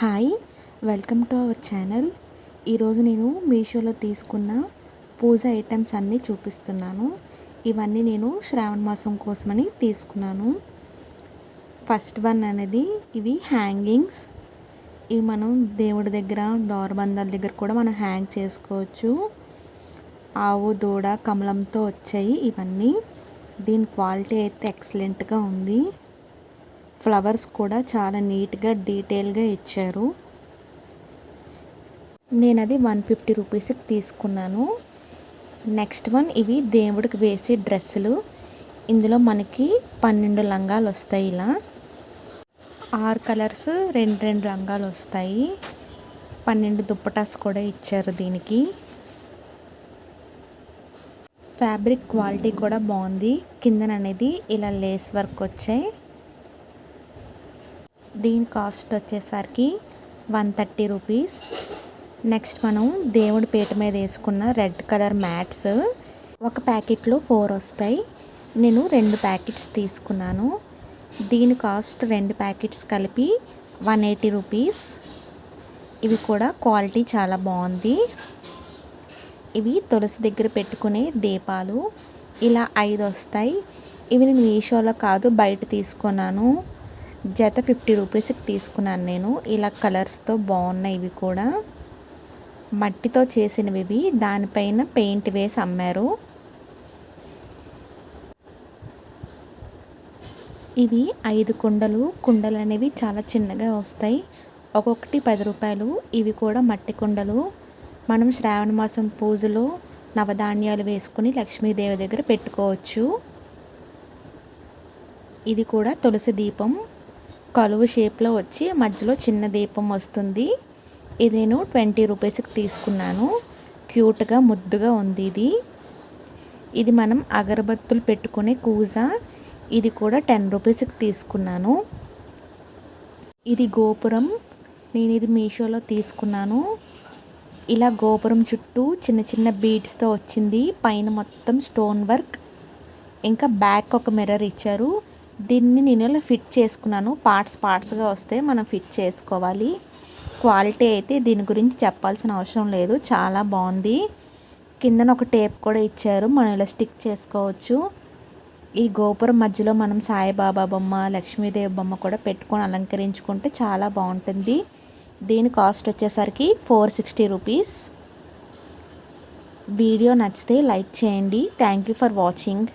Hi welcome to our channel. ఈరోజు నేను మీషోలో తీసుకున్న పూజ ఐటమ్స్ అన్నీ చూపిస్తున్నాను. ఇవన్నీ నేను శ్రావణ మాసం కోసమని తీసుకున్నాను. ఫస్ట్ వన్ అనేది ఇవి హ్యాంగింగ్స్. ఇవి మనం దేవుడి దగ్గర దోరబంధాల దగ్గర కూడా మనం హ్యాంగ్ చేసుకోవచ్చు. ఆవు దూడ కమలంతో వచ్చాయి ఇవన్నీ. దీని క్వాలిటీ అయితే ఎక్సలెంట్గా ఉంది. ఫ్లవర్స్ కూడా చాలా నీట్గా డీటెయిల్గా ఇచ్చారు. నేను అది వన్ ఫిఫ్టీ రూపీస్కి తీసుకున్నాను. నెక్స్ట్ వన్ ఇవి దేవుడికి వేసే డ్రెస్సులు. ఇందులో మనకి పన్నెండు లంగాలు వస్తాయి ఇలా. ఆరు కలర్స్ రెండు రెండు లంగాలు వస్తాయి. పన్నెండు దుప్పటాస్ కూడా ఇచ్చారు దీనికి. ఫ్యాబ్రిక్ క్వాలిటీ కూడా బాగుంది. కిందన అనేది ఇలా లేస్ వర్క్ వచ్చాయి. దీని కాస్ట్ వచ్చేసరికి వన్ థర్టీ రూపీస్. నెక్స్ట్ మనం దేవుడి పీట మీద వేసుకున్న రెడ్ కలర్ మ్యాట్స్. ఒక ప్యాకెట్లో ఫోర్ వస్తాయి. నేను రెండు ప్యాకెట్స్ తీసుకున్నాను. దీని కాస్ట్ రెండు ప్యాకెట్స్ కలిపి వన్ ఎయిటీ రూపీస్. ఇవి కూడా క్వాలిటీ చాలా బాగుంది. ఇవి తులసి దగ్గర పెట్టుకునే దీపాలు. ఇలా ఐదు వస్తాయి. ఇవి నేను మీషోలో కాదు బయట తీసుకున్నాను. జత ఫిఫ్టీ రూపీస్కి తీసుకున్నాను నేను. ఇలా కలర్స్తో బాగున్నాయి ఇవి కూడా. మట్టితో చేసినవి ఇవి. దానిపైన పెయింట్ వేసి అమ్మారు. ఇవి ఐదు కుండలు. కుండలు అనేవి చాలా చిన్నగా వస్తాయి. ఒక్కొక్కటి పది రూపాయలు. ఇవి కూడా మట్టి కుండలు. మనం శ్రావణ మాసం పూజలో నవధాన్యాలు వేసుకుని లక్ష్మీదేవి దగ్గర పెట్టుకోవచ్చు. ఇది కూడా తులసి దీపం. కలువు షేప్లో వచ్చి మధ్యలో చిన్న దీపం వస్తుంది. ఇది నేను ట్వంటీ రూపీస్కి తీసుకున్నాను. క్యూట్గా ముద్దుగా ఉంది ఇది. ఇది మనం అగరబత్తులు పెట్టుకునే కూజ. ఇది కూడా టెన్ రూపీస్కి తీసుకున్నాను. ఇది గోపురం. నేను ఇది మీషోలో తీసుకున్నాను. ఇలా గోపురం చుట్టూ చిన్న చిన్న బీడ్స్తో వచ్చింది. పైన మొత్తం స్టోన్ వర్క్. ఇంకా బ్యాక్ ఒక మిర్రర్ ఇచ్చారు. దీన్ని నేను ఇలా ఫిట్ చేసుకున్నాను. పార్ట్స్ పార్ట్స్గా వస్తే మనం ఫిట్ చేసుకోవాలి. క్వాలిటీ అయితే దీని గురించి చెప్పాల్సిన అవసరం లేదు. చాలా బాగుంది. కిందన ఒక టేప్ కూడా ఇచ్చారు. మనం ఇలా స్టిక్ చేసుకోవచ్చు. ఈ గోపురం మధ్యలో మనం సాయిబాబా బొమ్మ లక్ష్మీదేవి బొమ్మ కూడా పెట్టుకొని అలంకరించుకుంటే చాలా బాగుంటుంది. దీని కాస్ట్ వచ్చేసరికి ఫోర్ సిక్స్టీ రూపీస్. వీడియో నచ్చితే లైక్ చేయండి. Thank you for watching.